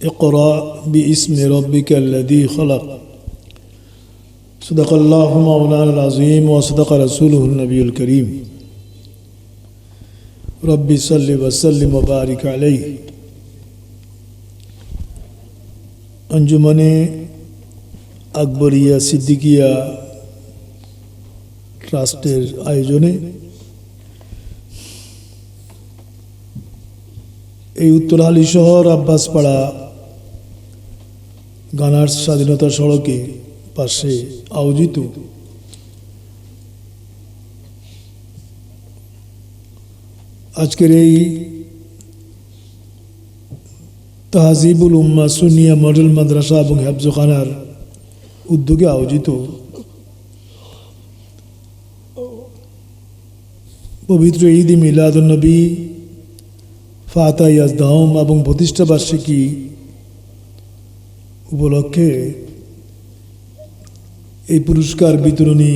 اقرأ باسم ربك الذي خلق صدق الله مولانا العظيم وصدق رسوله النبي الكريم ربي صل وسلم وبارك عليه আঞ্জুমানে আকবরিয়া সিদ্দিকিয়া ট্রাস্টের আয়োজনে এই উত্তরহালি শহর আব্বাসপাড়া গানার স্বাধীনতা সড়কে পাশে আয়োজিত। আজকের এই তাহাজিবুল উম্মা সুনিয়া মডেল মাদ্রাসা এবং হেফজখানার উদ্যোগে আয়োজিত। পবিত্র ঈদ মিলাদুলনবী ফাতা ইয়াজদাহম এবং প্রতিষ্ঠা বার্ষিকী উপলক্ষে এই পুরস্কার বিতরণী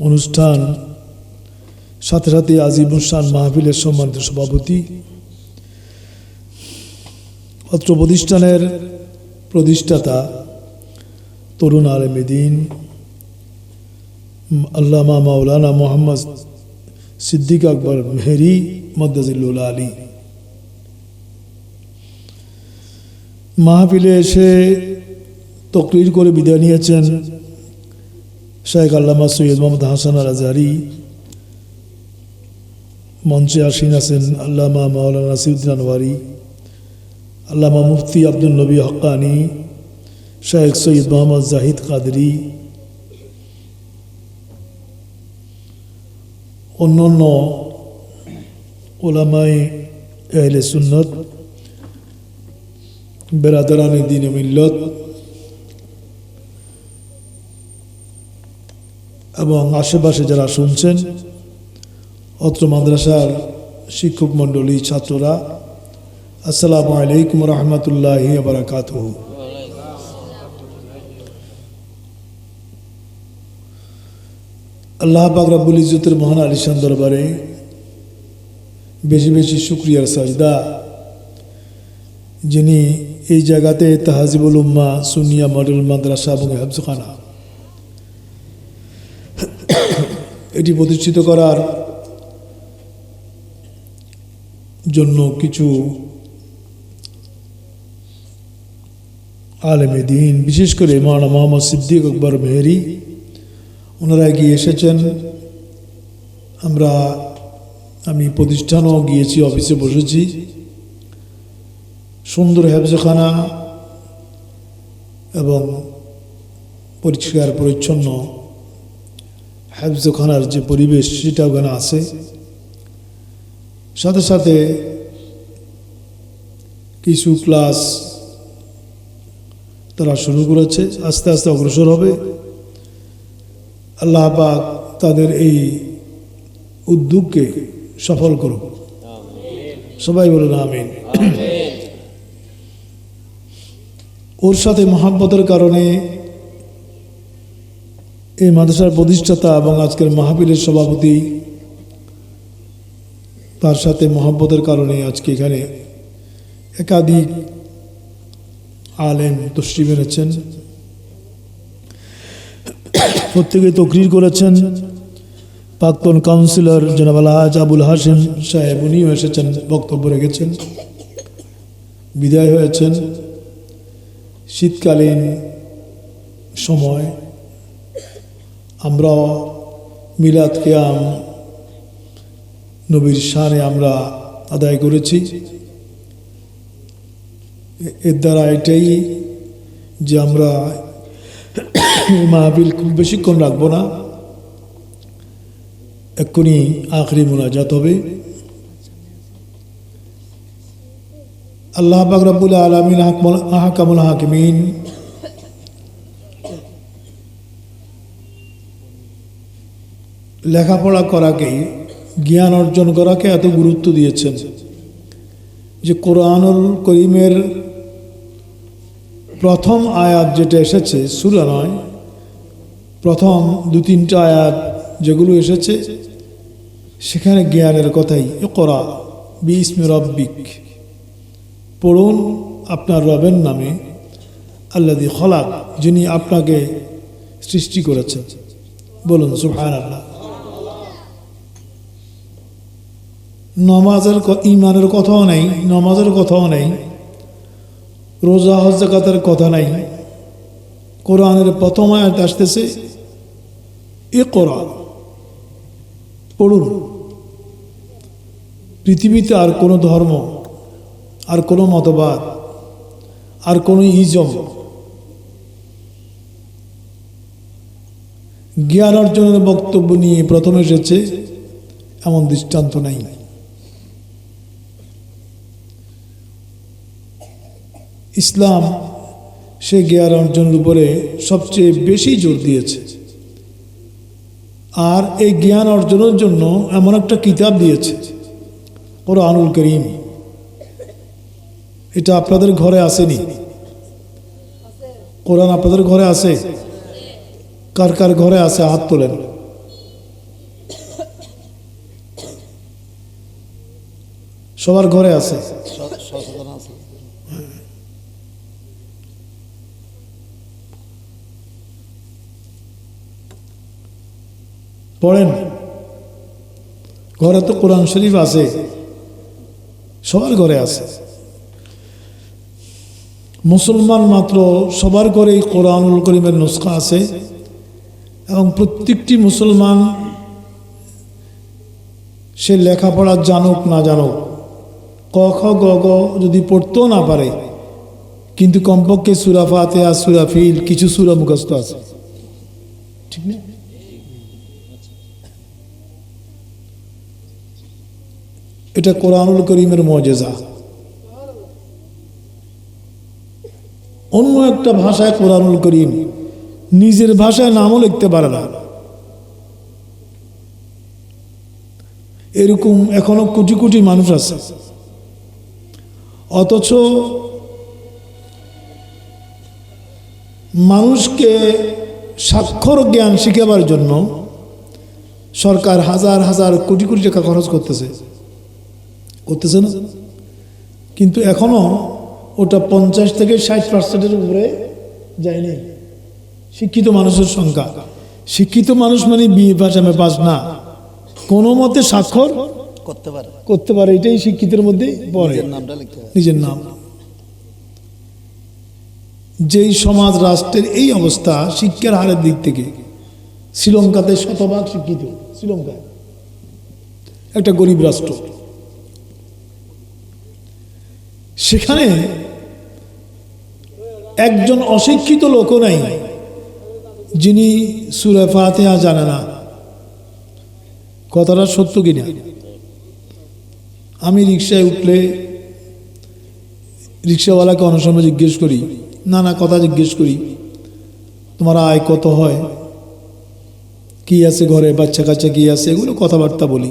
অনুষ্ঠান সাথে সাথে আজিমুসান মাহফিলের সম্মানিত সভাপতি অত্র প্রতিষ্ঠানের প্রতিষ্ঠাতা তরুণ আলমেদিন আল্লামা মাওলানা মোহাম্মদ সিদ্দিক আকবর মেহরি, মদ্দাজিল্লুল আলী। মাহফিলে এসে তকরির করে বিদায় নিয়েছেন শেখ আল্লামা সৈয়দ মোহাম্মদ হাসান আল আজহারি মঞ্চে আসীন আছেন আল্লামা মাওলানা নাসিরুদ্দিন আনোয়ারি আল্লামা মুফতি আব্দুল নবী হক্কানি শেখ সৈয়দ মোহাম্মদ জাহিদ কাদরি, অন্যান্য ওলামাই এহলে সুন্নত বেরাদারানি দিন মিল্লত এবং আশেপাশে যারা শুনছেন, অত্র মাদ্রাসার শিক্ষক মণ্ডলী ছাত্ররা, আসসালামু আলাইকুম রহমতুল্লাহ বারাকাত আল্লাহ পাক রাব্বুল ইজ্জতের মহান আলিশান দরবারে বেশি বেশি শুক্রিয়ার সাজদা যিনি এই জায়গাতে তাহাজিবুল উম্মা সুনিয়া মডেল মাদ্রাসা এবং হাফজখানা। এটি প্রতিষ্ঠিত করার জন্য কিছু আলেমে দিন, বিশেষ করে মাওলানা মোহাম্মদ সিদ্দিক আকবর মেহরি। ওনারা এগিয়ে এসেছেন। আমরা, আমি প্রতিষ্ঠানও গিয়েছি, অফিসে বসেছি। সুন্দর হেফজখানা এবং পরিষ্কার, পরিচ্ছন্ন হেফজখানার যে পরিবেশ, সেটা ওখানে আছে। সাথে সাথে কিছু ক্লাস তারা শুরু করেছে, আস্তে আস্তে অগ্রসর হবে। আল্লাহ পাক তাদের এই উদ্যোগকে সফল করুক। সবাই বলুন, আমিন। ওর সাথে মহাব্বতের কারণে এই মাদ্রাসার প্রতিষ্ঠাতা এবং আজকের মাহফিলের সভাপতি তার সাথে মহাব্বতের কারণে আজকে এখানে একাধিক আলেম তশ্রিম এনেছেন, প্রত্যেকে তকরির করেছেন। প্রাক্তন কাউন্সিলর জনাব আলহাজ আবুল হাসিম সাহেব, উনিও এসেছেন, বক্তব্য রেখেছেন, বিদায় হয়েছেন। শীতকালীন সময় আমরা মিলাদ কেয়াম নবীর শানে আমরা আদায় করেছি। এর দ্বারা এটাই যে আমরা মাহবিল খুব বেশিক্ষণ রাখব না, এক্ষুনি আখরি মোনাজাত হবে। আল্লাহ বাকরাবুল আলমিন আহকামুল হাকিমিন। লেখাপড়া করাকেই জ্ঞান অর্জন করাকে এত গুরুত্ব দিয়েছেন যে কোরআনুল করিমের প্রথম আয়াত যেটা এসেছে, সুরা নয়, প্রথম দু, তিনটা আয়াত যেগুলো এসেছে, সেখানে জ্ঞানের কথাই করা বিস্মি রব্বিক। পড়ুন আপনার রবের নামে আল্লাদি খলাক, যিনি আপনাকে সৃষ্টি করেছেন। বলুন সুফান আল্লাহ নমাজের ইমানের কথাও নেই, নমাজের কথাও নেই, রোজা হজ, জাকাতের কথা নাই। কোরআনের প্রথম আয়াত আসতেছে এ কোরআন পড়ুন। পৃথিবীতে আর কোনো ধর্ম আর কোনো মতবাদ, আর কোনো ইজম। জ্ঞান অর্জনের বক্তব্য নিয়ে প্রথম এসেছে এমন দৃষ্টান্ত নাই। ইসলাম সে জ্ঞান অর্জনের উপরে সবচেয়ে বেশি জোর দিয়েছে। আর এই জ্ঞান অর্জনের জন্য এমন একটা কিতাব দিয়েছে ওরা আনুল করিম। এটা আপনাদের ঘরে আসেনি? কোরআন আপনাদের ঘরে আছে? কার কার ঘরে আছে? হাত তোলেন। সবার ঘরে আছে? পড়েন। ঘরে তো কোরআন শরীফ আছে। সবার ঘরে আছে। মুসলমান মাত্র সবার ঘরেই কোরআনুল করিমের নুসখা আছে এবং প্রত্যেকটি মুসলমান সে লেখাপড়া জানুক না জানুক, ক খ গ গ যদি পড়তেও না পারে, কিন্তু কমপক্ষে সুরাফাতে আর সুরা ফিল কিছু সুরা মুখস্থ আছে। ঠিক না? এটা কোরআনুল করিমের মজেজা। অন্য একটা ভাষায় কোরআনুল করিম। নিজের ভাষায় নামও লিখতে পারে না। এরকম এখনও কোটি কোটি মানুষ আছে। অথচ মানুষকে স্বাক্ষর জ্ঞান শিখাবার জন্য সরকার হাজার হাজার কোটি কোটি টাকা খরচ করতেছে। করতেছে না। কিন্তু এখনও ওটা পঞ্চাশ থেকে ষাট পার্সেন্টের উপরে যায়নি শিক্ষিত মানুষের সংখ্যা। শিক্ষিত মানুষ মানে বিয়ে পাস এম পাস না। কোনো মতে স্বাক্ষর করতে পারে। করতে পারে এটাই শিক্ষিতের মধ্যে পড়ে। নিজের নাম। যেই সমাজ রাষ্ট্রের এই অবস্থা শিক্ষার হারের দিক থেকে শ্রীলঙ্কাতে শতভাগ শিক্ষিত শ্রীলঙ্কায়। একটা গরিব রাষ্ট্র। সেখানে একজন অশিক্ষিত লোকও নাই, যিনি সুরে ফাতেহা জানে না। কথাটা সত্য কিনা? আমি রিক্সায় উঠলে রিক্সাওয়ালাকে অনেক সময় জিজ্ঞেস করি নানা কথা জিজ্ঞেস করি, তোমার আয় কত হয়? কি আছে ঘরে? বাচ্চা কাচ্চা কি আছে? এগুলো কথাবার্তা বলি।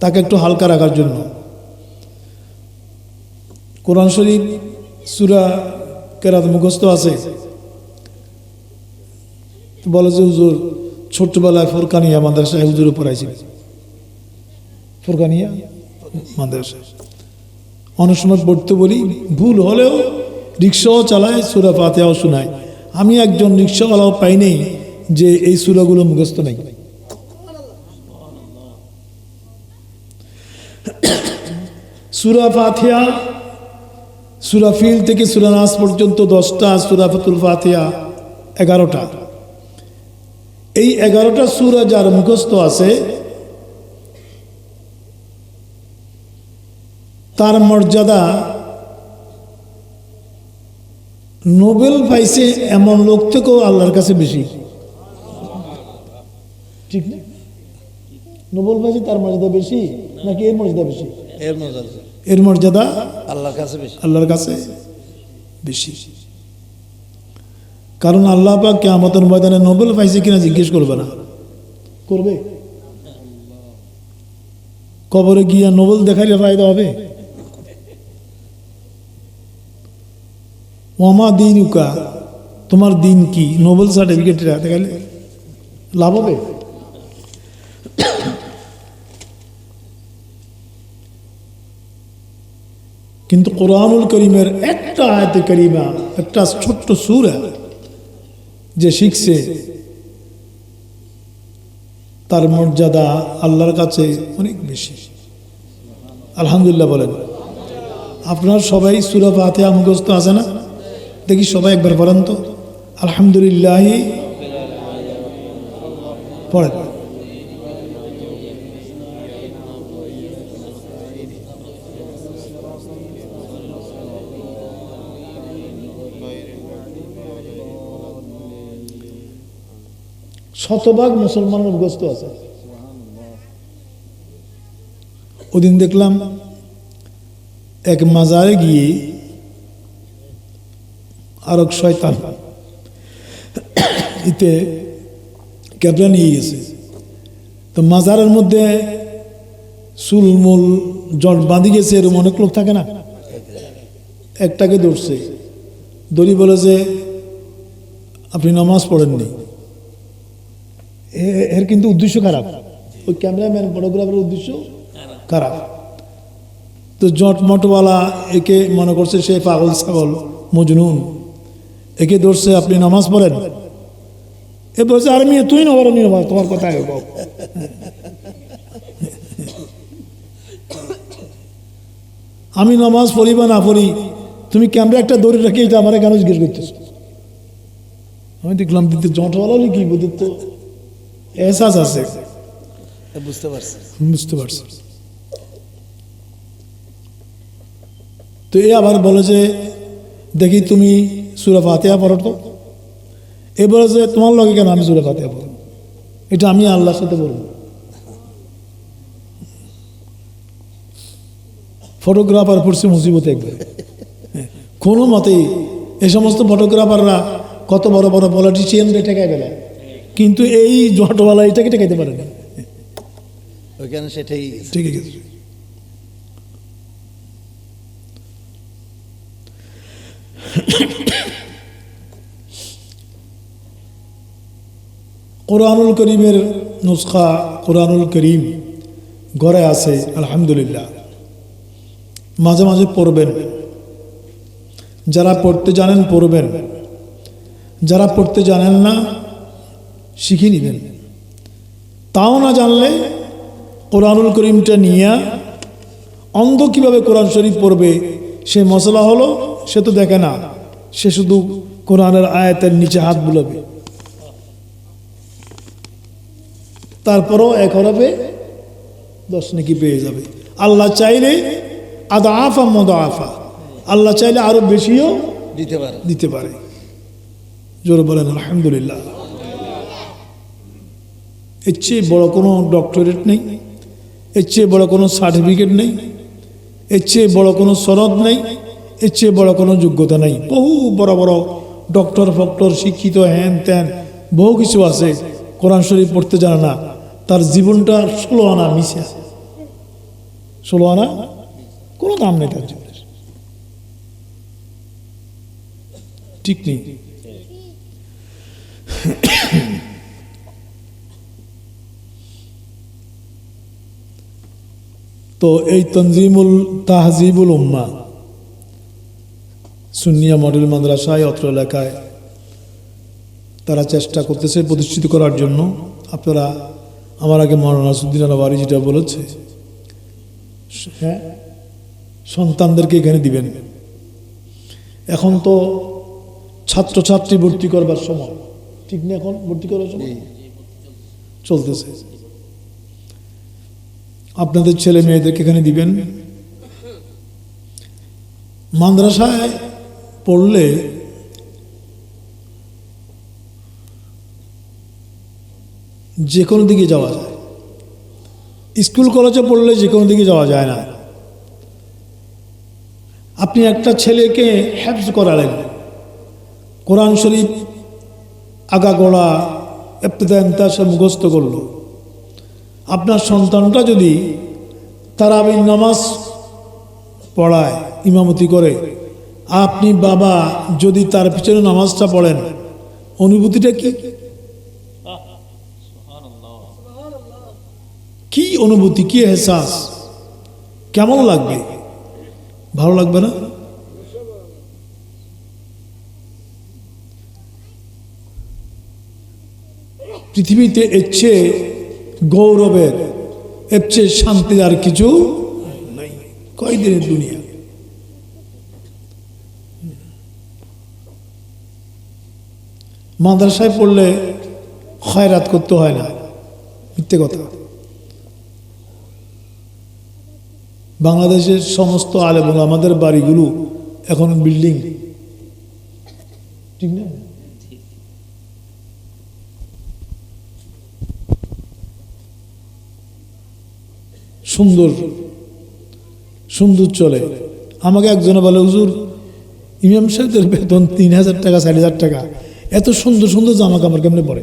তাকে একটু হালকা রাখার জন্য। কোরআন শরীফ, সুরা কেরাত মুখস্থ আছে। বলে যে, হুজুর, ছোট্টবেলায় ফোরকানিয়া মাদ্রাসায় হুজুর পড়াইছি। ফোরকানিয়া মাদ্রাসায়। অনেক সময় পড়তে বলি, ভুল হলেও রিক্সাও চালায়, সুরা ফাতেহাও শোনায়। আমি একজন রিক্সাওয়ালাও পাই নেই যে এই সুরাগুলো মুখস্থ নেই। সুরা ফাতিহা সুরা ফিল থেকে সুরা নাস পর্যন্ত দশটা সুরা ফাতুল ফাতিহা, এগারোটা। এই এগারোটা সুরা যার মুখস্থ আছে, তার মর্যাদা নোবেল পাইছে এমন লোক থেকেও আল্লাহর কাছে বেশি। ঠিক নোবেল পাইছে তার মর্যাদা বেশি নাকি এর মর্যাদা বেশি? এর আছে। এর মর্যাদা আল্লাহর কাছে বেশি। আল্লাহর কাছে বেশি। কারণ আল্লাহ পাক কেমতের ময়দানে নোবেল পাইছে কিনা জিজ্ঞেস করবে না। করবে? কবরে গিয়া নোবেল দেখাইলে ফায়দা হবে? ওমা দিন উকা তোমার দিন কি? নোবেল সার্টিফিকেট দেখাইলে লাভ হবে? কিন্তু কোরআনুল করিমের একটা আয়তে করিমা, একটা ছোট্ট সুরা যে শিখছে, তার মর্যাদা আল্লাহর কাছে অনেক বেশি। আলহামদুলিল্লাহ বলেন। আপনার সবাই সুরা ফাতিহা মুখস্থ আছে না? দেখি সবাই একবার বলেন তো। আলহামদুলিল্লাহ। পড়েন। শতভাগ মুসলমান মুখস্থ আছে। ওদিন দেখলাম এক মাজারে গিয়ে আরক শয়তান ইতে ক্যাবলা নিয়ে গেছে। তো মাজারের মধ্যে চুলমুল জট বাঁধি গেছে এরকম অনেক লোক থাকে না? একটাকে ধরছে। দড়ি বলে যে, আপনি নামাজ পড়েননি। এর কিন্তু উদ্দেশ্য খারাপ। ওই ক্যামেরাম্যান, ফটোগ্রাফারের উদ্দেশ্য খারাপ। তো জট মটওয়ালা একে মনে করছে সে পাগল ছাগল, মজনুন। একে ধরছে, আপনি নামাজ পড়েন। এ বলছে, আর মেয়ে, তুই না বলো নামাজ তোমার কথা আমি নামাজ পড়ি বা না পড়ি, তুমি ক্যামেরা একটা দৌড়ে রাখি এটা আমার কেন জিজ্ঞেস করতেছ? আমি দেখলাম দিতে জটওয়ালা কি তো এহসাস আছে। বুঝতে পারছি। বুঝতে পারছি। তো এ আবার বলে যে দেখি তুমি সুরা ফাতেহা পড়ো তো। এ বলে যে তোমার লগে কেন আমি সুরা ফাতেহা পড়ব? এটা আমি আল্লাহর সাথে বলব। ফটোগ্রাফার পড়ছে মুসিবতে একবার। হ্যাঁ, কোনো মতেই এ সমস্ত ফটোগ্রাফাররা কত বড় বড় পলিটিশিয়ানদের ঠেকায় গেলে কিন্তু এই জটওয়ালা এটাকে ঠেকাইতে পারে না। ওইখানে সেটাই কোরআনুল করিমের নুসখা কোরআনুল করিম ঘরে আছে আলহামদুলিল্লাহ। মাঝে মাঝে পড়বেন। যারা পড়তে জানেন পড়বেন। যারা পড়তে জানেন না শিখে নেবেন। তাও না জানলে কোরআনুল করিমটা নিয়ে অন্ধ কীভাবে কোরআন শরীফ পড়বে সে মশলা হলো সে তো দেখে না সে শুধু কোরআনের আয়াতের নিচে হাত বুলাবে। তারপরও এক হরফে দশ নাকি পেয়ে যাবে। আল্লাহ চাইলে আদা আফা মদ আফা। আল্লাহ চাইলে আরও বেশিও দিতে পারে। দিতে পারে। জোর বলেন আলহামদুলিল্লাহ। এর চেয়ে বড় কোনো ডক্টরেট নেই, এর চেয়ে বড় কোনো সার্টিফিকেট নেই, এর চেয়ে বড় কোনো সনদ নেই, এর চেয়ে বড় কোনো যোগ্যতা নেই। বহু বড় বড় ডক্টর ফক্টর, শিক্ষিত, হ্যান ত্যান, বহু কিছু আছে, কোরআন শরীফ পড়তে জানে না, তার জীবনটা ষোলো আনা মিশে ষোলো আনা? কোনো দাম নেই তার জীবনের। ঠিক নেই। তো এই তনজিমুল তাহজিবুল উম্মা সুনিয়া মডেল মাদ্রাসায় অত্র এলাকায় তারা চেষ্টা করতেছে প্রতিষ্ঠিত করার জন্য। আপনারা আমার আগে মৌলানা নাসুদ্দিন আলাবারি যেটা বলেছে হ্যাঁ সন্তানদেরকে এখানে দিবেন। এখন তো ছাত্রছাত্রী ভর্তি করবার সময় ঠিক না এখন ভর্তি করার সময়? চলতেছে। আপনাদের ছেলে মেয়েদেরকে এখানে দিবেন। মাদ্রাসায় পড়লে যে কোনো দিকে যাওয়া যায়। স্কুল কলেজে পড়লে যে কোনো দিকে যাওয়া যায় না। আপনি একটা ছেলেকে হ্যাফজ করালেন। কোরআন শরীফ, আগাগোড়া এপ্তেদা সে মুখস্থ করল। আপনার সন্তানটা যদি তারাবি নামাজ পড়ায়, ইমামতি করে, আপনি বাবা যদি তার পিছনে নামাজটা পড়েন, অনুভূতিটা কি? কি অনুভূতি, কি এহসাস? কেমন লাগবে? ভালো লাগবে না? পৃথিবীতে এর চেয়ে গৌরবের, এর চেয়ে শান্তি আর কিছু নাই। কয়দিনের দুনিয়া? মাদ্রাসায় পড়লে খয়রাত করতে হয় না। মিথ্যে কথা। বাংলাদেশের সমস্ত আলেম আমাদের বাড়িগুলো এখন বিল্ডিং। ঠিক না? সুন্দর সুন্দর চলে। আমাকে একজনে বলে, হুজুর, ইমাম সাহেবদের বেতন তিন হাজার টাকা, চার হাজার টাকা। এত সুন্দর সুন্দর জামা কাপড় কেমনে পরে?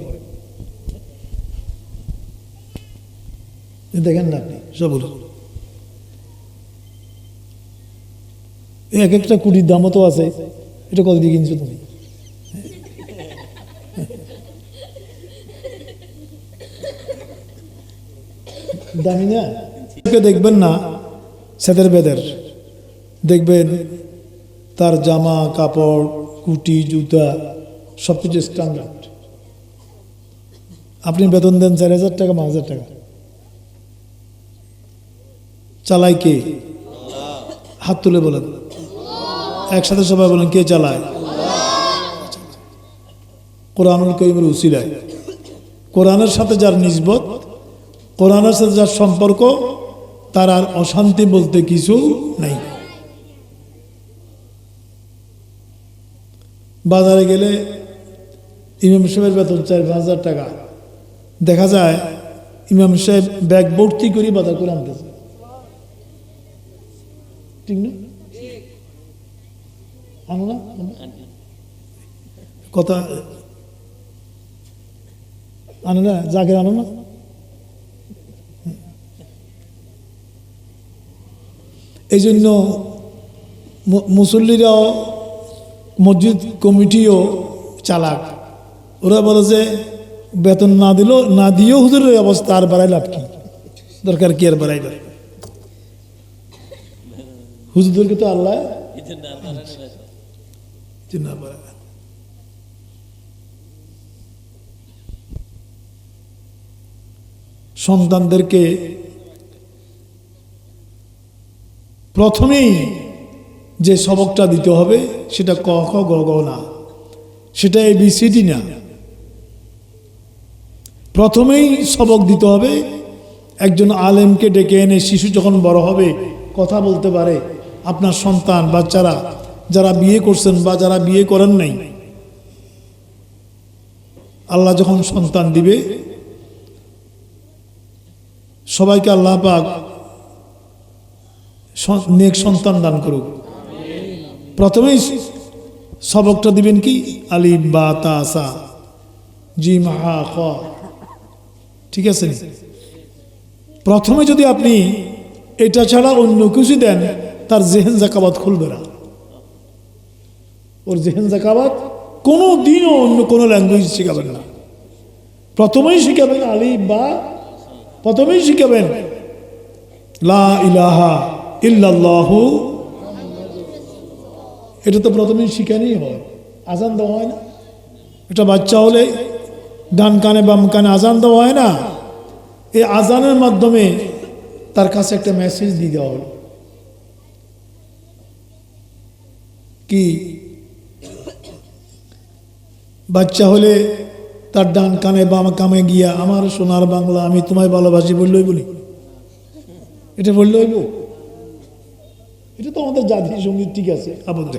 দেখেন না আপনি, সব এক একটা কুড়ির দামও তো আছে। এটা কত দিয়ে কিনছো তুমি? দামি না? দেখবেন না, সেদের বেদের। দেখবেন তার জামা, কাপড়, কুটি, জুতা, সব কিছু স্ট্যান্ডার্ড আপনি বেতন দেন চার হাজার টাকা, পাঁচ হাজার টাকা। চালায় কে? হাত তুলে বলেন। একসাথে সবাই বলেন, কে চালায়? কোরআনুল করিমের উসিলায়। কোরআনের সাথে যার নিজবত কোরআনের সাথে যার সম্পর্ক তার আর অশান্তি বলতে কিছু নেই। বাজারে গেলে ইমাম সাহেবের বেতন চার হাজার টাকা। দেখা যায় ইমাম সাহেব ব্যাগ ভর্তি করে বাজার করে আনতেছে। ঠিক না? কথা আনো না? জাগের আনো না? এই জন্য মুসল্লিরাও মসজিদ কমিটিও চালাক। ওরা বলে যে বেতন না দিল না দিয়েও হুজুরের অবস্থা আর বাড়াই লাভ কি? দরকার কি আর বাড়াইবে হুজুরদেরকে তো আল্লাহ। সন্তানদেরকে প্রথমেই যে সবকটা দিতে হবে, সেটা ক, খ, গ গ, না। সেটা এবিসিডি না। প্রথমেই সবক দিতে হবে। একজন আলেমকে ডেকে এনে শিশু যখন বড় হবে, কথা বলতে পারে। আপনার সন্তান, বাচ্চারা যারা বিয়ে করছেন বা যারা বিয়ে করেন নাই, আল্লাহ যখন সন্তান দিবে, সবাইকে আল্লাহ পাক নেক সন্তান দান করুক। প্রথমেই সবকটা দিবেন কি? আলিম বা তাসা জি মাহা খ। ঠিক আছে প্রথমে যদি আপনি এটা ছাড়া অন্য কিছু দেন, তার জেহেন জাকাবাত খুলবে না। ওর জেহেন জাকাবাত কোনো দিনও অন্য কোনো ল্যাঙ্গুয়েজ শেখাবেন না। প্রথমেই শিখাবেন আলিম বা, প্রথমেই শিখাবেন লা ইলাহা ইল্লাল্লাহু। এটা তো প্রথমেই শিখানি হয়। আজান দেওয়া হয় না? এটা বাচ্চা হলে ডান কানে বাম কানে আজান দেওয়া হয় না? এই আজানের মাধ্যমে তার কাছে একটা মেসেজ দিয়ে দেওয়া হলো। কি? বাচ্চা হলে তার ডান কানে বাম কামে গিয়া, আমার সোনার বাংলা আমি তোমায় ভালোবাসি বললেই বলি। এটা বললে হইব এটা তো আমাদের জাতীয় সংগীত, ঠিক আছে আবদ্ধ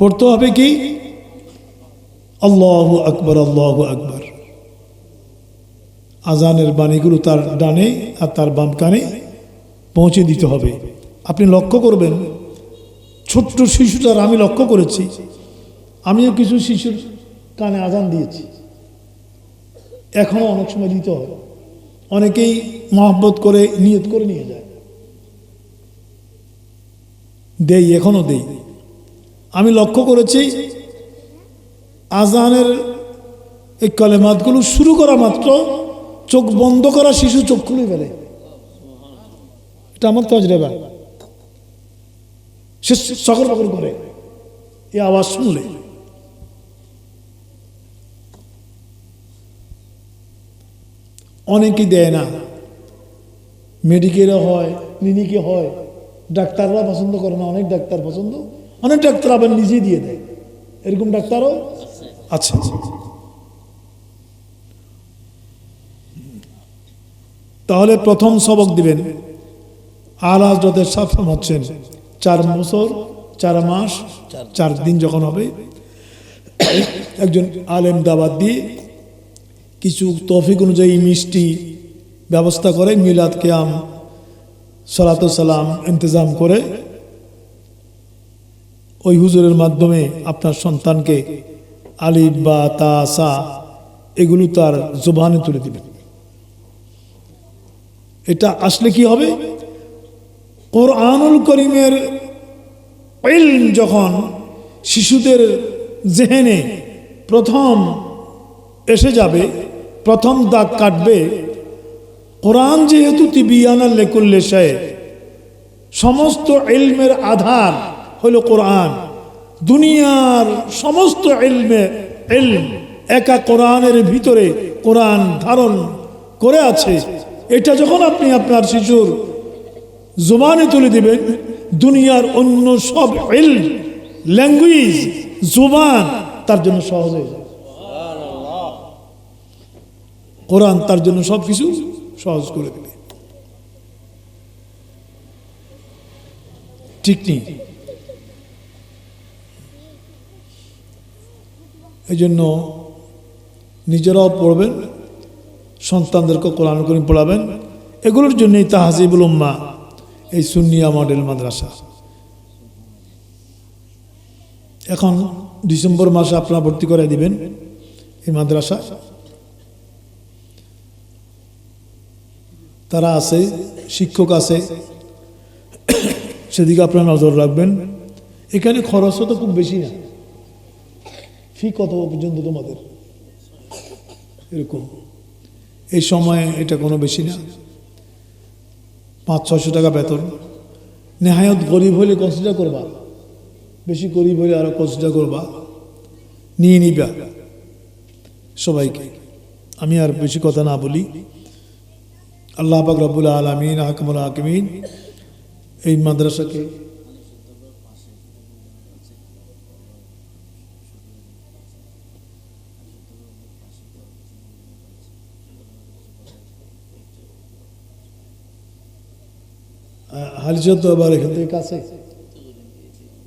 পড়তে হবে কি? আল্লাহ আকবর আল্লাহ আকবর। আজানের বাণীগুলো তার ডানে আর তার বাম কানে পৌঁছে দিতে হবে। আপনি লক্ষ্য করবেন, ছোট্ট শিশুটার আমি লক্ষ্য করেছি, আমিও কিছু শিশুর কানে আজান দিয়েছি। এখনও অনেক সময় দিতে হয় অনেকেই মহব্বত করে, নিয়ত করে নিয়ে যায়। দেই, এখনও দেই। আমি লক্ষ্য করেছি, আজানের এই কলেমাতগুলো শুরু করা মাত্র চোখ বন্ধ করা শিশু চোখ খুলে ফেলে। এটা আমার তজরেবা। সে বকর করে এই আওয়াজ শুনলে। অনেকেই দেয় না। মেডিকেলে হয় ক্লিনিকে হয়। ডাক্তাররা পছন্দ করে না, অনেক ডাক্তার পছন্দ। অনেক ডাক্তার আবার নিজেই দিয়ে দেয়। এরকম ডাক্তারও আছে। তাহলে প্রথম সবক দিবেন। আল হজরতের সাফাম হচ্ছেন চার বছর, চার মাস, চার দিন যখন হবে, একজন আলেম দাবাত দিয়ে কিছু তফিক অনুযায়ী মিষ্টি ব্যবস্থা করে মিলাদ কেয়াম, সালাত সালাম ইন্তজাম করে ওই হুজুরের মাধ্যমে আপনার সন্তানকে আলিফ বা, তা, সা এগুলো তার জোবানে তুলে দিবেন। এটা আসলে কি হবে? কোরআনুল করিমের যখন শিশুদের জেহেনে প্রথম এসে যাবে প্রথম দাগ কাটবে। কোরআন যেহেতু তিবিয়ানা লেকুল্লে সমস্ত ইলমের আধার হলো কোরআন। দুনিয়ার সমস্ত ইলমে ইলম একা কোরআনের ভিতরে কোরআন ধারণ করে আছে। এটা যখন আপনি আপনার শিশুর জোবানে তুলে দিবেন, দুনিয়ার অন্য সব এল ল্যাঙ্গুয়েজ, জোবান তার জন্য সহজ হয়ে যাবে কোরআন তার জন্য সব কিছু সহজ করে দেবে। ঠিক নেই। এই জন্য নিজেরাও পড়বেন সন্তানদেরকে কোরআন করিম পড়াবেন। এগুলোর জন্যই তাহাজিবুল উম্মা, এই সুন্নিয়া মডেল মাদ্রাসা। এখন ডিসেম্বর মাসে আপনারা ভর্তি করে দিবেন এই মাদ্রাসা। তারা আছে, শিক্ষক আছে। সেদিকে আপনারা নজর রাখবেন। এখানে খরচও তো খুব বেশি না। ফি কত পর্যন্ত তোমাদের? এরকম। এই সময়ে এটা কোনো বেশি না। পাঁচ ছশো টাকা বেতন। নেহায়ত গরিব হলে কনসিডার করবা। বেশি গরিব হলে আরও কনসিডার করবা। নিয়ে নিবা সবাইকে। আমি আর বেশি কথা না বলি। আল্লাহ পাক রব্বুল আলমিন, হাকমুল হাকিমিন, এই মাদ্রাসাকে হালিশত আবার এখান থেকে কাছে?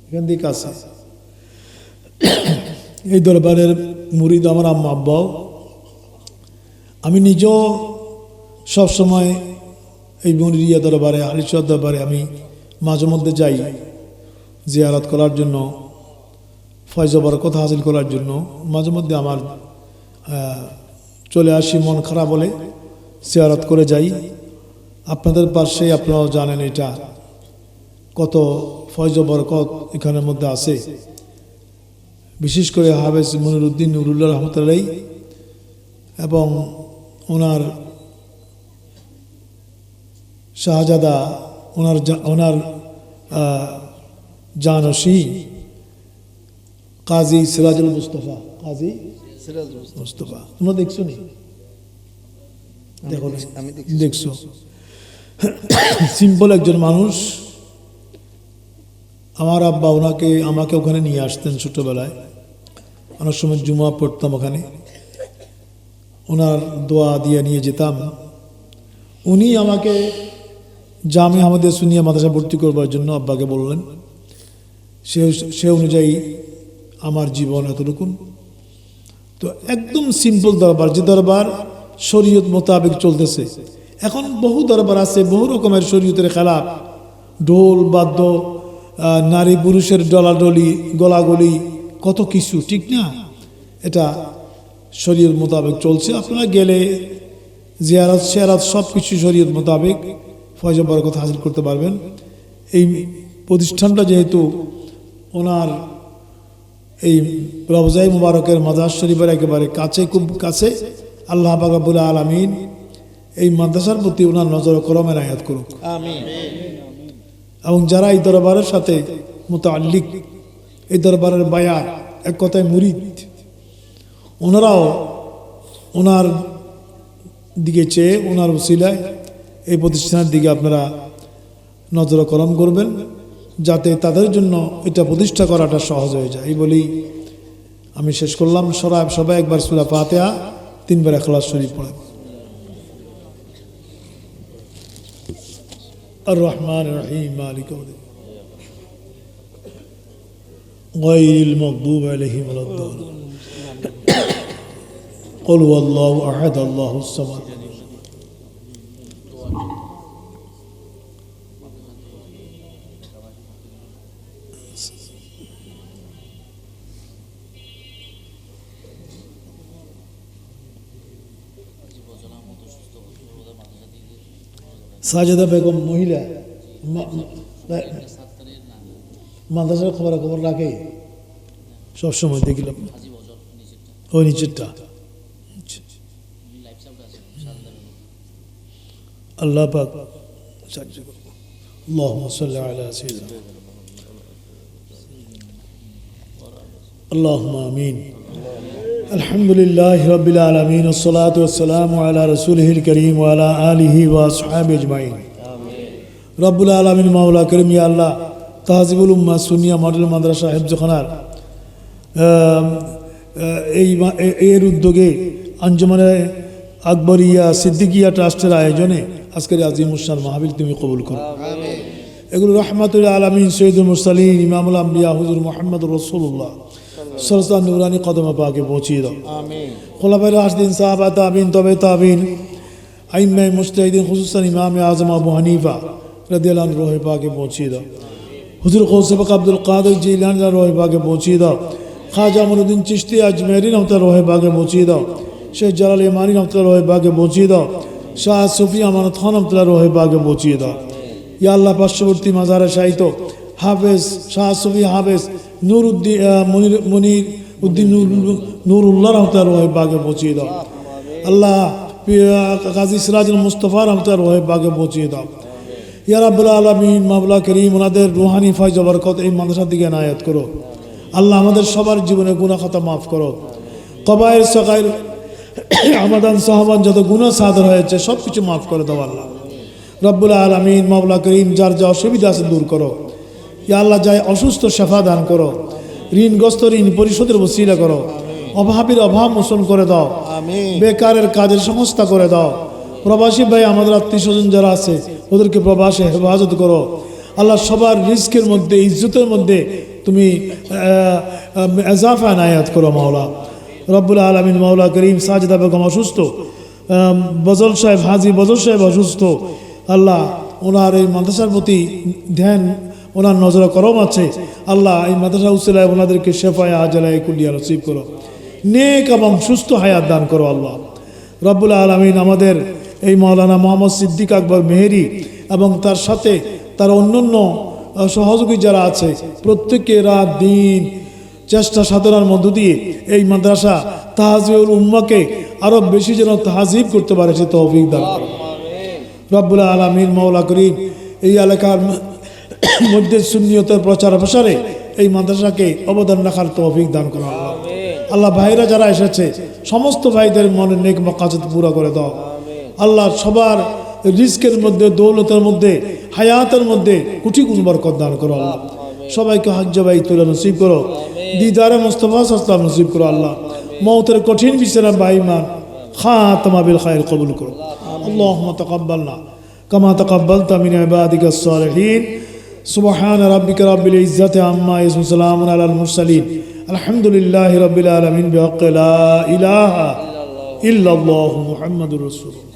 এখান থেকে কাছে। এই দরবারের মুরিদ আমার আম্মা আব্বাও। আমি নিজেও সবসময় এই মনিরিয়া দরবারে হালিশত দরবারে আমি মাঝে মধ্যে যাই জিয়ারত করার জন্য ফয়জবার কথা হাসিল করার জন্য। মাঝে মধ্যে আমার চলে আসি, মন খারাপ হলে জিয়ারত করে যাই। আপনাদের পাশে আপনারাও জানেন এটা কত ফয়জ বরকত এখানের মধ্যে আছে। বিশেষ করে হাফেজ মনিরুদ্দিন নুরুল্লাহ রহমতুল্লাহ এবং ওনার শাহজাদা ওনার ওনার জানসি কাজী সিরাজুল মুস্তফা কাজী সিরাজুল মুস্তাফা। তোমরা দেখছ নি? দেখো দেখছি- আমি দেখছ। সিম্পল একজন মানুষ। আমার আব্বা ওনাকে আমাকে ওখানে নিয়ে আসতেন ছোটবেলায়। অনেক সময় জুমা পড়তাম ওখানে। ওনার দোয়া দিয়ে নিয়ে যেতাম। উনি আমাকে জামে আমাদের সুনিয়া মাদ্রাসা ভর্তি করবার জন্য আব্বাকে বললেন, সে সে অনুযায়ী আমার জীবন এতটুকুন। তো একদম সিম্পল দরবার, যে দরবার শরীয়ত মোতাবেক চলতেছে। এখন বহু দরবার আছে, বহু রকমের শরীয়তের খেলাপ ঢোল, বাদ্য নারী পুরুষের ডলাডলি, গলাগলি, কত কিছু, ঠিক না? এটা শরীয়ত মোতাবেক চলছে। আপনারা গেলে জিয়ারত শেয়ারত সব কিছু শরীয়ত মোতাবেক। ফয়জ বরকত হাসিল করতে পারবেন। এই প্রতিষ্ঠানটা যেহেতু ওনার এই রবজাই মুবারকের মাজার শরীফের একেবারে কাছে খুব কাছে আল্লাহ বাগাবুল আলমিন এই মাদ্রাসার প্রতি ওনার নজর করমের আয়াত করুক। এবং যারা এই দরবারের সাথে মোতাল্লিক এই দরবারের বায়া এক কথায় মুরিদ ওনারাও ওনার দিকে চেয়ে ওনার উসিলায় এই প্রতিষ্ঠানের দিকে আপনারা নজর করম করবেন যাতে তাদের জন্য এটা প্রতিষ্ঠা করাটা সহজ হয়ে যায় এই বলেই আমি শেষ করলাম সরাব সবাই একবার সুরা পাতেয়া তিনবার এখলাস শরীফ পড়েন আর রহমান রহিম মালিক আমাদের غير المغضوب عليهم ولا الضالين قل هو الله احد الله الصمد সাজেদা বেগম মহিলা মা- মা- মাদ্রাসার খবর খবর রাখে সবসময় দেখলাম ওই নিচেরটা আল্লাহ পাক সাহায্য করুন اللهم صل على سيدنا اللهم امين আলহামদুলিল্লাহ রবিল আলমিন ওসলাতাম আল্লাহ রসুলহিল করিম আল্লাহ আলহি ওয়াসহাব আজমাইন। রব্বুল আলমিন মাউলা করিম আল্লাহ তাহজিবুল উম্মা সুনিয়া মডেল মাদ্রাসা হেফজখানার এই এর উদ্যোগে আঞ্জমানে আকবরিয়া সিদ্দিকিয়া ট্রাস্টের আয়োজনে আজকের আজিমুসান মাহাবিল তুমি কবুল করো। এগুলো রহমাতুল্লাহ আলমিন সৈয়দ মুরসালিন ইমামুল আম্বিয়া হুজুর মোহাম্মদ রসুল্লাহ সরসা নুরানি কদমা পাকে পৌঁছিয়ে দাও। আমি খোলাফাই রাশদিন সাহাবা তাবিন তবে তাবিন আইম্মাই মুস্তাহিদিন খুসুসান ইমাম আজম আবু হানিফা রদিয়াল রোহে পাকে পৌঁছিয়ে দাও। হুজুর কৌসেবক আব্দুল কাদের জিলান রোহে পাকে পৌঁছিয়ে দাও। খাজা আমরুদ্দিন চিস্তি আজমেরি নমতা রোহে পাকে পৌঁছিয়ে দাও। শেখ জালাল ইমানি নমতা রোহে পাকে পৌঁছিয়ে দাও। শাহ সুফি আমানত খান নমতলা রোহে পাকে পৌঁছিয়ে দাও। ইয়া আল্লাহ পার্শ্ববর্তী মাজারে সাহিত্য হাফেজ শাহ সুফি হাফেজ নূর উদ্দিন মনির মনির উদ্দিন নূর উল্লাহ রহমতার রোহে বাগে পৌঁছিয়ে দাও। আল্লাহ কাজী সিরাজুল মুস্তফা রহমতার রোহে বাগে পৌঁছিয়ে দাও। ইয়া রাব্বুল আলমিন মামলা করিম, ওনাদের রুহানি ফাইজ বরকত এই মাদ্রাসার দিকে নায়াত করো। আল্লাহ আমাদের সবার জীবনে গুণা খাতা মাফ করো। কবায়ের সকায়ের আমাদান সাহবান, যত গুণা সাদর হয়েছে সব কিছু মাফ করে দাও আল্লাহ। রব্বুল আলমিন মামলা করিম, যার যা অসুবিধা আছে দূর করো। ইয়া আল্লাহ যায় অসুস্থ শেফা দান করো। ঋণগ্রস্ত ঋণ পরিশোধের বসিলা করো। অভাবের অভাব মোচন করে দাও। বেকারের কাজের সংস্থা করে দাও। প্রবাসী ভাই আমাদের আত্মীয় স্বজন যারা আছে ওদেরকে প্রবাসে হেফাজত করো। আল্লাহ সবার রিস্কের মধ্যে ইজ্জতের মধ্যে তুমি এজাফা নায়াত করো মাওলা। রব্বুল আলমিন মাওলা করিম সাজদা বেগম অসুস্থ বজল সাহেব হাজি বজল সাহেব অসুস্থ। আল্লাহ ওনার এই মাদ্রাসার প্রতি ধ্যান ওনার নজর করম আছে। আল্লাহ এই মাদ্রাসা উসিলায় ওনাদেরকে শেফায় আজলায় কুলিয়া নসিব করো। নেক এবং সুস্থ হায়াত দান করো আল্লাহ। রব্বুল আলমিন আমাদের এই মৌলানা মোহাম্মদ সিদ্দিক আকবর মেহেরি এবং তার সাথে তার অন্যান্য সহযোগী যারা আছে প্রত্যেকে রাত দিন চেষ্টা সাধনার মধ্য দিয়ে এই মাদ্রাসা তাহাজিউল উম্মাকে আরও বেশি যেন তাহাজিব করতে পারে সে তৌফিক দান করো। রব্বুল আলমিন মৌলা করিম এই এলাকার মধ্যে সুন্নিয়তের প্রচার প্রসারে এই মাদ্রাসাকে অবদান রাখার তৌফিক দান করা আল্লাহ আল্লাহ ভাইরা যারা এসেছে সমস্ত ভাইদের মনে নেক মকাজত পুরো করে দাও আল্লাহ সবার রিস্কের মধ্যে দৌলতের মধ্যে হায়াতের মধ্যে কুটি গুণ বরকত দান করো আল্লাহ সবাইকে হজ্জ ভাই তুলে নসিব করো দিদারে মোস্তফা সস্তাম নসিব করো আল্লাহ মৌতের কঠিন বিছানা বাইমান খাতমা বিল খায়ের কবুল করো اللهم تقبلنا كما تقبلت من عبادك الصالحين সুবহান রাব্বিক রাব্বিল ইজ্জাতি আম্মা ইয়াসিফুন, সালামুন আলাল মুরসালিন। আলহামদুলিল্লাহি রাব্বিল আলামিন, বিহাক্কি লা ইলাহা ইল্লাল্লাহু মুহাম্মাদুর রাসূলুল্লাহ।